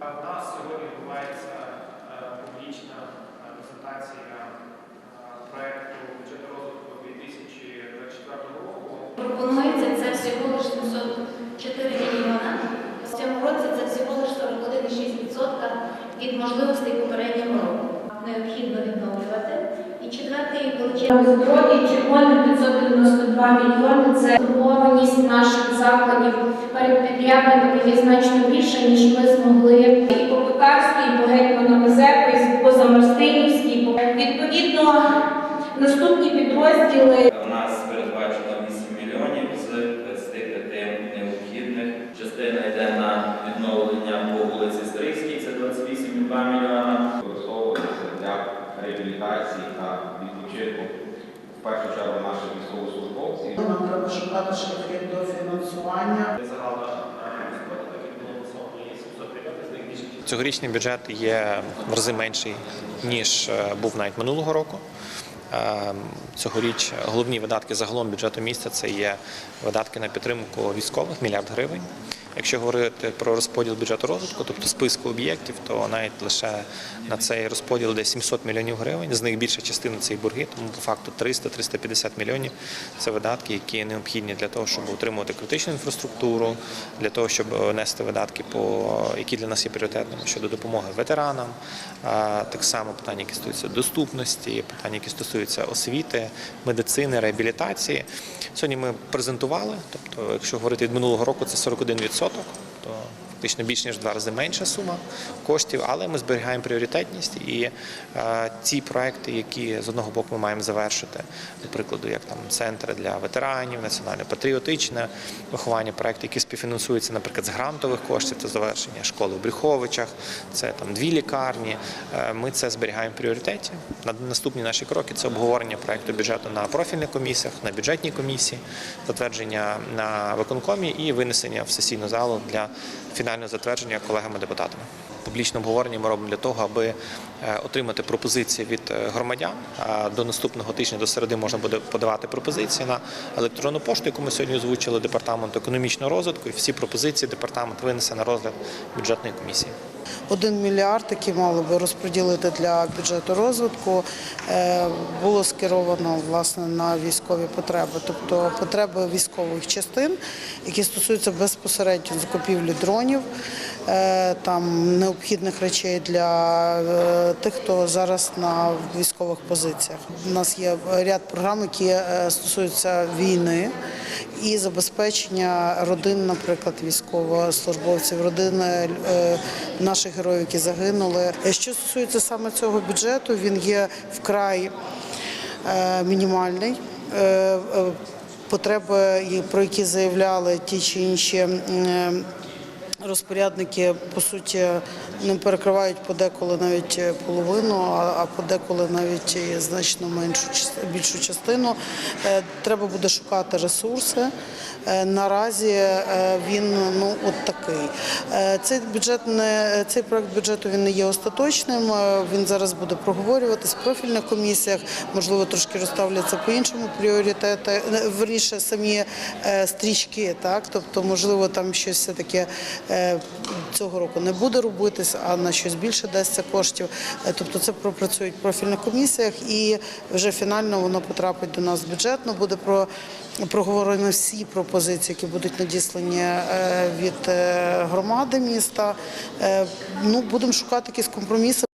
В нас сьогодні відбувається е, публічна е, презентація проєкту бюджету розвитку 2024 року. Пропонується це всього лише 704 мільйона. В цьому році це всього лише 41,6% від можливостей попереднього року. Необхідно відновлювати. І Здоров'я червоне 592 мільйони. Це турбованість наших закладів перед підрядниками є значно більше, ніж ми змогли і по Пекарській, і по Гетьману Мазепи, і по Замостинівській. Відповідно, наступні підрозділи У нас передбачено 8 мільйонів з 25 необхідних. Частина йде на відновлення по вулиці Стрийській, це 28,2 мільйона. використовується для реабілітації та відпочинку в першу чергу наших військовослужбовців. Нам треба шукати шляхи до фінансування. Загальна розподіл, який було високий 750 з них більше Цьогорічний бюджет є в рази менший, ніж е, був навіть минулого року. Е, Цьогоріч головні видатки загалом бюджету міста це є видатки на підтримку військових мільярд гривень. Якщо говорити про розподіл бюджету розвитку, тобто списку об'єктів, то навіть лише на цей розподіл десь 700 мільйонів гривень. З них більша частина це і борги, тому по факту 300-350 мільйонів це видатки, які необхідні для того, щоб утримувати критичну інфраструктуру, для того, щоб нести видатки, по які для нас є пріоритетними щодо допомоги ветеранам, так само питання, які стосуються доступності, питання, які стосуються освіти, медицини, реабілітації. Сьогодні ми презентували, тобто, якщо говорити від минулого року, це 41%, то фактично більш ніж в два рази менша сума коштів, але ми зберігаємо пріоритетність і е, ці проекти, які з одного боку ми маємо завершити, до прикладу, як там центри для ветеранів, національно-патріотичне виховання, проекти, які співфінансуються, наприклад, з грантових коштів, це завершення школи в Брюховичах, це там дві лікарні. Е, Ми це зберігаємо в пріоритеті. Наступні наші кроки це обговорення проекту бюджету на профільних комісіях, на бюджетній комісії, затвердження на виконкомі і винесення в сесійну залу для фінального затвердження колегами-депутатами. Публічне обговорення ми робимо для того, аби е, отримати пропозиції від е, громадян. До наступного тижня, до середи, можна буде подавати пропозиції на електронну пошту, яку ми сьогодні озвучили департамент економічного розвитку. І всі пропозиції департамент винесе на розгляд бюджетної комісії. Один мільярд, який мали би розподілити для бюджету розвитку, е, було скеровано власне на військові потреби, тобто потреби військових частин, які стосуються безпосередньо закупівлі дронів, там необхідних речей для е, тих, хто зараз на військових позиціях. У нас є ряд програм, які е, стосуються війни і забезпечення родин, наприклад, військовослужбовців, родин е, наших героїв, які загинули. Е, Що стосується саме цього бюджету, він є вкрай е, мінімальний. Е, е, Потреби, про які заявляли ті чи інші розпорядники, по суті, не перекривають подеколи навіть половину, а подеколи навіть і значно меншу більшу частину. Е, Треба буде шукати ресурси. Е, Наразі е, він ну от такий. Е, Цей бюджет не цей проект бюджету він не є остаточним. Е, Він зараз буде проговорюватись в профільних комісіях. Можливо, трошки розставляться по іншому пріоритети. е, Верніше самі е, стрічки, так тобто, можливо, там щось все таки цього року не буде робитись, а на щось більше дасться коштів. Е, Тобто, це пропрацюють в профільних комісіях, і вже фінально воно потрапить до нас бюджетно. Буде про проговорено всі пропозиції, які будуть надіслані е, від е, громади міста. Е, Ну, будемо шукати якісь компроміси.